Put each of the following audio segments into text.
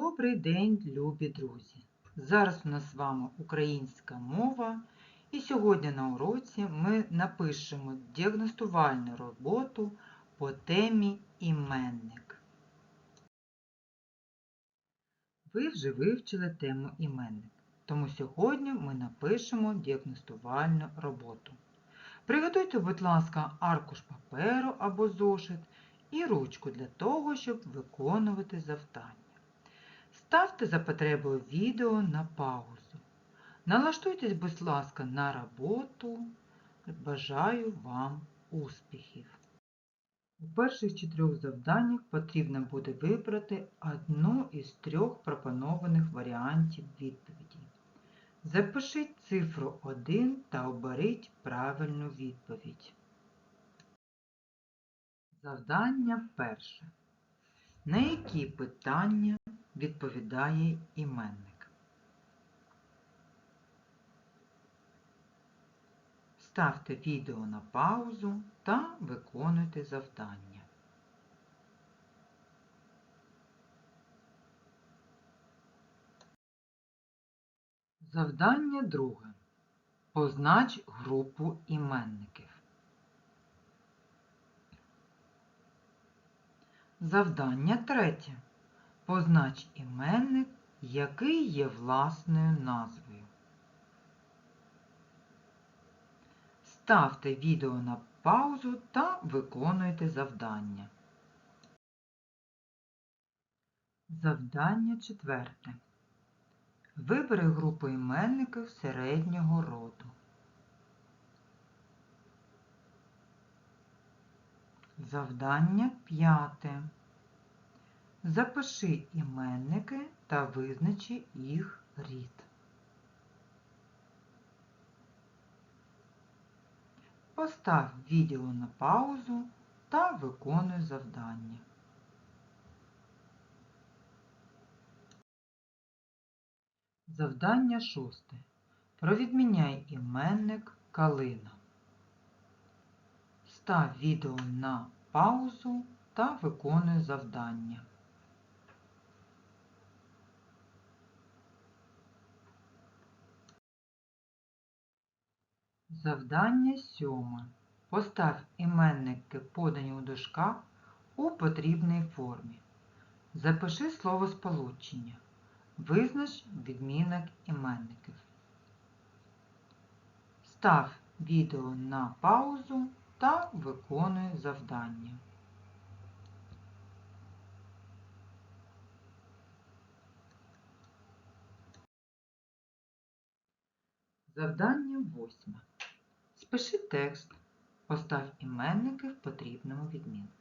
Добрий день, любі друзі! Зараз у нас з вами українська мова, і сьогодні на уроці ми напишемо діагностувальну роботу по темі іменник. Ви вже вивчили тему іменник, тому сьогодні ми напишемо діагностувальну роботу. Приготуйте, будь ласка, аркуш паперу або зошит і ручку для того, щоб виконувати завдання. Ставте за потребою відео на паузу. Налаштуйтесь, будь ласка, на роботу. Бажаю вам успіхів! У перших чотирьох завданнях потрібно буде вибрати одну із трьох пропонованих варіантів відповіді. Запишіть цифру 1 та оберіть правильну відповідь. Завдання перше. На які питання відповідає іменник? Ставте відео на паузу та виконуйте завдання. Завдання друге. Познач групу іменників. Завдання третє. Познач іменник, який є власною назвою. Ставте відео на паузу та виконуйте завдання. Завдання четверте. Вибери групу іменників середнього роду. Завдання п'яте. Запиши іменники та визначи їх рід. Постав відео на паузу та виконуй завдання. Завдання шосте. Провідміняй іменник калина. Став відео на паузу та виконуй завдання. Завдання сьоме. Постав іменники, подані у дужках, у потрібній формі. Запиши словосполучення. Визнач відмінок іменників. Став відео на паузу та виконуй завдання. Завдання восьме. Спиши текст. Постав іменники в потрібному відмінку.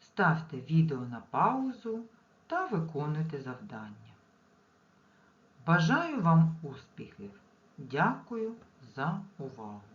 Ставте відео на паузу та виконуйте завдання. Бажаю вам успіхів! Дякую за увагу!